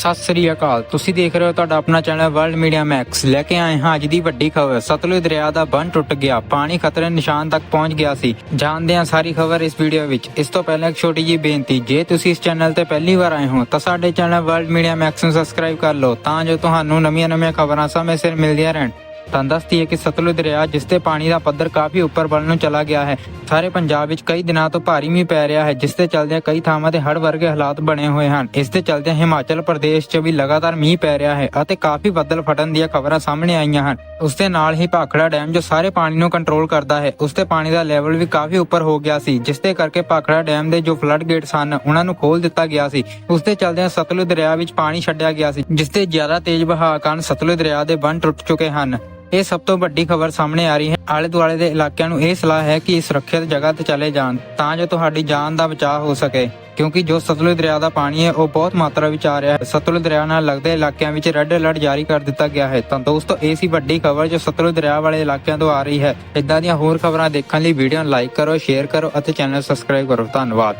ਸਤਿ ਸ੍ਰੀ ਅਕਾਲ। ਤੁਸੀਂ ਦੇਖ ਰਹੇ ਹੋ ਤੁਹਾਡਾ ਆਪਣਾ ਚੈਨਲ ਵਰਲਡ ਮੀਡੀਆ ਮੈਕਸ। ਲੈ ਕੇ ਆਏ ਹਾਂ ਅੱਜ ਦੀ ਵੱਡੀ ਖਬਰ। ਸਤਲੁਜ ਦਰਿਆ ਦਾ ਬੰਨ ਟੁੱਟ ਗਿਆ। ਪਾਣੀ ਖਤਰੇ ਨਿਸ਼ਾਨ ਤੱਕ ਪਹੁੰਚ ਗਿਆ ਸੀ। ਜਾਣਦੇ ਹਾਂ ਸਾਰੀ ਖਬਰ ਇਸ ਵੀਡੀਓ ਵਿੱਚ। ਇਸ ਤੋਂ ਪਹਿਲਾਂ ਇੱਕ ਛੋਟੀ ਜਿਹੀ ਬੇਨਤੀ। ਜੇ ਤੁਸੀਂ ਇਸ ਚੈਨਲ ਤੇ ਪਹਿਲੀ ਵਾਰ ਆਏ ਹੋ, ਤਾਂ ਸਾਡੇ ਚੈਨਲ ਵਰਲਡ ਮੀਡੀਆ ਮੈਕਸ ਨੂੰ ਸਬਸਕ੍ਰਾਈਬ ਕਰ ਲਓ। ਤਾਂ ਜੋ ਤੁਹਾਨੂੰ ਨਵੀਆਂ-ਨਵੀਆਂ ਖਬਰਾਂ ਸਮੇਂ ਸਿਰ ਮਿਲਦੀਆਂ ਰਹਿਣ। ਤਾਂ ਦੱਸਦੀ ਹੈ ਕਿ ਸਤਲੁਜ ਦਰਿਆ, ਜਿਸ ਤੇ ਪਾਣੀ ਦਾ ਪੱਧਰ ਕਾਫੀ ਉੱਪਰ ਵੱਲ ਨੂੰ ਚਲਾ ਗਿਆ ਹੈ, ਸਾਰੇ ਪੰਜਾਬ ਵਿੱਚ ਕਈ ਦਿਨਾਂ ਤੋਂ ਭਾਰੀ ਮੀਂਹ ਪੈ ਰਿਹਾ ਹੈ, ਜਿਸ ਦੇ ਚੱਲਦਿਆਂ ਕਈ ਥਾਵਾਂ ਤੇ ਹੜ੍ਹ ਵਰਗੇ ਹਾਲਾਤ ਬਣੇ ਹੋਏ ਹਨ। ਇਸ ਦੇ ਚੱਲਦਿਆਂ ਹਿਮਾਚਲ ਪ੍ਰਦੇਸ਼ 'ਚ ਵੀ ਲਗਾਤਾਰ ਮੀਂਹ ਪੈ ਰਿਹਾ ਹੈ ਅਤੇ ਕਾਫੀ ਬੱਦਲ ਫਟਣ ਦੀਆਂ ਖਬਰਾਂ ਸਾਹਮਣੇ ਆਈਆਂ ਹਨ। ਉਸ ਦੇ ਨਾਲ ਹੀ ਭਾਖੜਾ ਡੈਮ, ਜੋ ਸਾਰੇ ਪਾਣੀ ਨੂੰ ਕੰਟਰੋਲ ਕਰਦਾ ਹੈ, ਉਸ ਦੇ ਪਾਣੀ ਦਾ ਲੈਵਲ ਵੀ ਕਾਫੀ ਉੱਪਰ ਹੋ ਗਿਆ ਸੀ, ਜਿਸ ਦੇ ਕਰਕੇ ਭਾਖੜਾ ਡੈਮ ਦੇ ਜੋ ਫਲੱਡ ਗੇਟ ਸਨ ਉਹਨਾਂ ਨੂੰ ਖੋਲ ਦਿੱਤਾ ਗਿਆ ਸੀ। ਉਸ ਦੇ ਚੱਲਦਿਆਂ ਸਤਲੁਜ ਦਰਿਆ ਵਿੱਚ ਪਾਣੀ ਛੱਡਿਆ ਗਿਆ ਸੀ, ਜਿਸ ਤੇ ਜ਼ਿਆਦਾ ਤੇਜ਼ ਵਹਾਅ ਕਾਰਨ ਸਤਲੁਜ ਦਰਿਆ ਦੇ ਬੰਨ ਟੁੱਟ ਚੁੱਕੇ ਹਨ। ਇਹ ਸਭ ਤੋਂ ਵੱਡੀ ਖਬਰ ਸਾਹਮਣੇ ਆ ਰਹੀ ਹੈ। ਆਲੇ ਦੁਆਲੇ ਦੇ ਇਲਾਕਿਆਂ ਨੂੰ ਇਹ ਸਲਾਹ ਹੈ ਕਿ ਸੁਰੱਖਿਅਤ ਜਗ੍ਹਾ ਤੇ ਚਲੇ ਜਾਣ ਤਾਂ ਜੋ ਤੁਹਾਡੀ ਜਾਨ ਦਾ ਬਚਾਅ ਹੋ ਸਕੇ। ਕਿਉਂਕਿ ਜੋ ਸਤਲੁਜ ਦਰਿਆ ਦਾ ਪਾਣੀ ਹੈ, ਉਹ ਬਹੁਤ ਮਾਤਰਾ ਵਿੱਚ ਆ ਰਿਹਾ ਹੈ। ਸਤਲੁਜ ਦਰਿਆ ਨਾਲ ਲੱਗਦੇ ਇਲਾਕਿਆਂ ਵਿੱਚ ਰੈੱਡ ਅਲਰਟ ਜਾਰੀ ਕਰ ਦਿੱਤਾ ਗਿਆ ਹੈ। ਤਾਂ ਦੋਸਤੋ, ਇਹ ਸੀ ਵੱਡੀ ਖਬਰ ਜੋ ਸਤਲੁਜ ਦਰਿਆ ਵਾਲੇ ਇਲਾਕਿਆਂ ਤੋਂ ਆ ਰਹੀ ਹੈ। ਇਦਾਂ ਦੀਆਂ ਹੋਰ ਖਬਰਾਂ ਦੇਖਣ ਲਈ ਵੀਡੀਓ ਨੂੰ ਲਾਈਕ ਕਰੋ, ਸ਼ੇਅਰ ਕਰੋ ਅਤੇ ਚੈਨਲ ਸਬਸਕ੍ਰਾਈਬ ਕਰੋ। ਧੰਨਵਾਦ।